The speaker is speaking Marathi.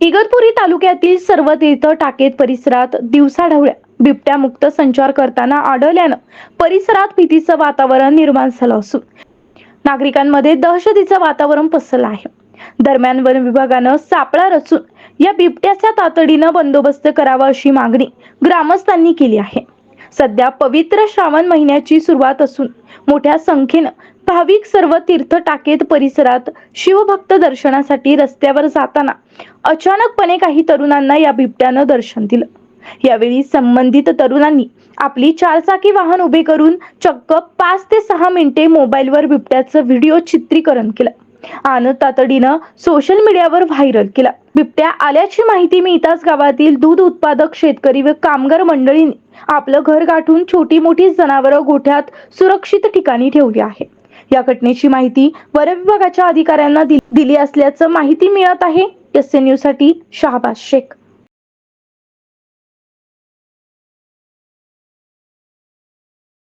इगतपुरी तालुक्यातील सर्व तीर्थ टाकेत परिसरात दिवसाढवळ्या बिबट्या मुक्त संचार करताना आढळल्यानं परिसरात भीतीचं वातावरण निर्माण झालं असून नागरिकांमध्ये दहशतीचं वातावरण पसरलं आहे. दरम्यान वन विभागानं सापळा रचून या बिबट्याचा तातडीनं बंदोबस्त करावा अशी मागणी ग्रामस्थांनी केली आहे. सध्या पवित्र श्रावण महिन्याची सुरुवात असून मोठ्या संख्येनं भाविक सर्व तीर्थ टाकेत परिसरात शिवभक्त दर्शनासाठी रस्त्यावर जाताना अचानकपणे काही तरुणांना या बिबट्यानं दर्शन दिलं. यावेळी संबंधित तरुणांनी आपली चारचाकी वाहन उभे करून चक्क पाच ते सहा मिनिटे मोबाईलवर बिबट्याचं व्हिडिओ चित्रीकरण केलं. आणि तातडीनं सोशल मीडियावर व्हायरल केला. बिबट्या आल्याची माहिती मिळताच गावातील दूध उत्पादक शेतकरी व कामगार मंडळी आपलं घर गाठून छोटी मोठी जनावरं गोठ्यात सुरक्षित ठिकाणी ठेवली आहे. या घटनेची माहिती वन विभागाच्या अधिकाऱ्यांना दिली असल्याचं माहिती मिळत आहे. एस एन न्यूजसाठी शहाबाज शेख.